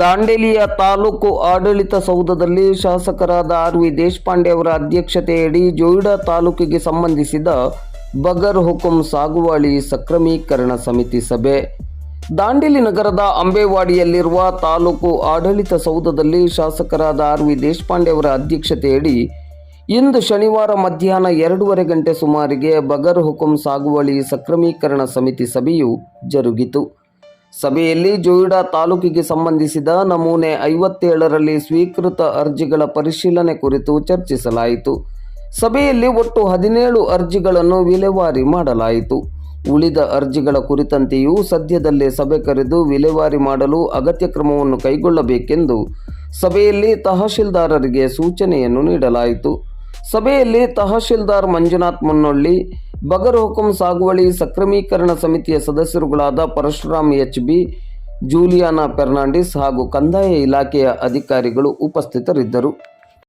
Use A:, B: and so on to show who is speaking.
A: ದಾಂಡೇಲಿಯ ತಾಲೂಕು ಆಡಳಿತ ಸೌಧದಲ್ಲಿ ಶಾಸಕರಾದ ಆರ್ ವಿ ದೇಶಪಾಂಡೆ ಅವರ ಅಧ್ಯಕ್ಷತೆಯಡಿ ಜೋಯಿಡಾ ತಾಲೂಕಿಗೆ ಸಂಬಂಧಿಸಿದ ಬಗರ್ ಹುಕುಂ ಸಾಗುವಳಿ ಸಕ್ರಮೀಕರಣ ಸಮಿತಿ ಸಭೆ. ದಾಂಡೇಲಿ ನಗರದ ಅಂಬೇವಾಡಿಯಲ್ಲಿರುವ ತಾಲೂಕು ಆಡಳಿತ ಸೌಧದಲ್ಲಿ ಶಾಸಕರಾದ ಆರ್ ವಿ ದೇಶಪಾಂಡೆ ಅವರ ಅಧ್ಯಕ್ಷತೆಯಡಿ ಇಂದು ಶನಿವಾರ ಮಧ್ಯಾಹ್ನ ಎರಡೂವರೆ ಗಂಟೆ ಸುಮಾರಿಗೆ ಬಗರ್ ಹುಕುಂ ಸಾಗುವಳಿ ಸಕ್ರಮೀಕರಣ ಸಮಿತಿ ಸಭೆಯು ಜರುಗಿತು. ಸಭೆಯಲ್ಲಿ ಜೋಯಿಡಾ ತಾಲೂಕಿಗೆ ಸಂಬಂಧಿಸಿದ ನಮೂನೆ ಐವತ್ತೇಳರಲ್ಲಿ ಸ್ವೀಕೃತ ಅರ್ಜಿಗಳ ಪರಿಶೀಲನೆ ಕುರಿತು ಚರ್ಚಿಸಲಾಯಿತು. ಸಭೆಯಲ್ಲಿ ಒಟ್ಟು ಹದಿನೇಳು ಅರ್ಜಿಗಳನ್ನು ವಿಲೇವಾರಿ ಮಾಡಲಾಯಿತು. ಉಳಿದ ಅರ್ಜಿಗಳ ಕುರಿತಂತೆಯೂ ಸದ್ಯದಲ್ಲೇ ಸಭೆ ಕರೆದು ವಿಲೇವಾರಿ ಮಾಡಲು ಅಗತ್ಯ ಕ್ರಮವನ್ನು ಕೈಗೊಳ್ಳಬೇಕೆಂದು ಸಭೆಯಲ್ಲಿ ತಹಶೀಲ್ದಾರರಿಗೆ ಸೂಚನೆಯನ್ನು ನೀಡಲಾಯಿತು. ಸಭೆಯಲ್ಲಿ ತಹಶೀಲ್ದಾರ್ ಮಂಜುನಾಥ್ ಮುನ್ನೊಳ್ಳಿ ಬಗರ್ ಹುಕುಂ ಸಾಗುವಳಿ ಸಕ್ರಮೀಕರಣ ಸಮಿತಿಯ ಸದಸ್ಯರುಗಳಾದ ಪರಶುರಾಮ್ ಎಚ್ ಬಿ ಜೂಲಿಯಾನಾ ಫೆರ್ನಾಂಡಿಸ್ ಹಾಗೂ ಕಂದಾಯ ಇಲಾಖೆಯ ಅಧಿಕಾರಿಗಳು ಉಪಸ್ಥಿತರಿದ್ದರು.